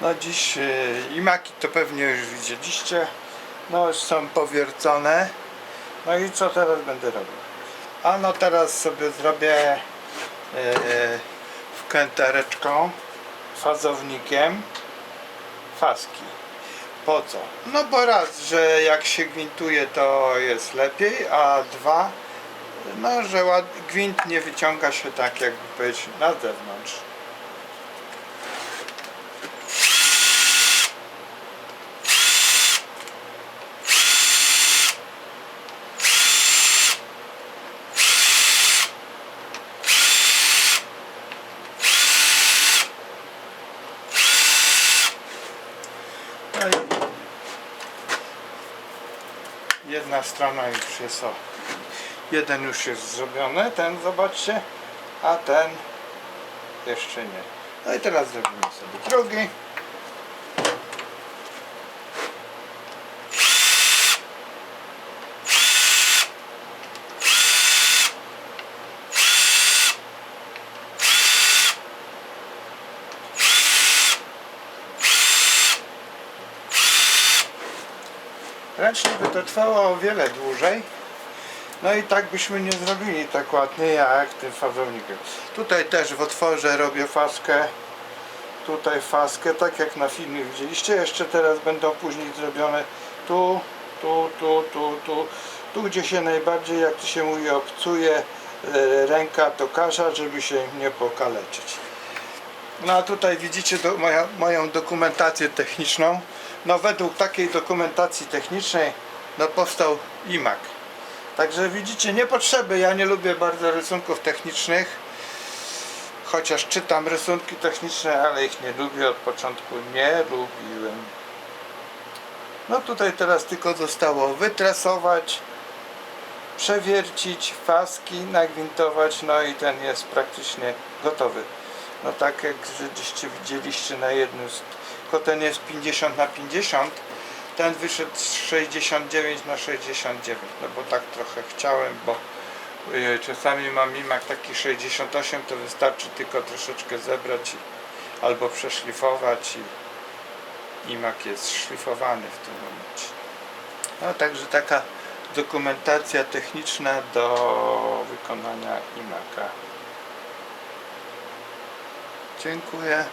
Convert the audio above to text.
No dziś y, imaki to pewnie już widzieliście. No są powiercone. No i co teraz będę robił? A no teraz sobie zrobię y, wkrętareczką, fazownikiem faski. Po co? No bo raz, że jak się gwintuje to jest lepiej, a dwa, no że gwint nie wyciąga się tak jakby powiedzieć na zewnątrz. Jedna strona już jest o. Jeden już jest zrobiony, ten zobaczcie, a ten jeszcze nie. No i teraz zrobimy sobie drugi. Ręcznie by to trwało o wiele dłużej. No i tak byśmy nie zrobili tak ładnie jak tym fazownikiem. Tutaj też w otworze robię faskę. Tutaj faskę, tak jak na filmie widzieliście. Jeszcze teraz będą później zrobione tu, tu, tu, tu, tu. Tu gdzie się najbardziej, jak to się mówi, obcuje e, ręka tokarza, żeby się nie pokaleczyć. No a tutaj widzicie do, moja, moją dokumentację techniczną. No według takiej dokumentacji technicznej no powstał iMac. Także widzicie, nie potrzeby. Ja nie lubię bardzo rysunków technicznych. Chociaż czytam rysunki techniczne, ale ich nie lubię od początku. Nie lubiłem. No tutaj teraz tylko zostało wytresować, przewiercić, faski, nagwintować, no i ten jest praktycznie gotowy. No tak jak żeście widzieliście na jednym. Tylko ten jest 50 na 50 ten wyszedł z 69 na 69 no bo tak trochę chciałem, bo y, czasami mam imak taki 68 to wystarczy tylko troszeczkę zebrać i, albo przeszlifować i imak jest szlifowany w tym momencie no także taka dokumentacja techniczna do wykonania imaka Dziękuję.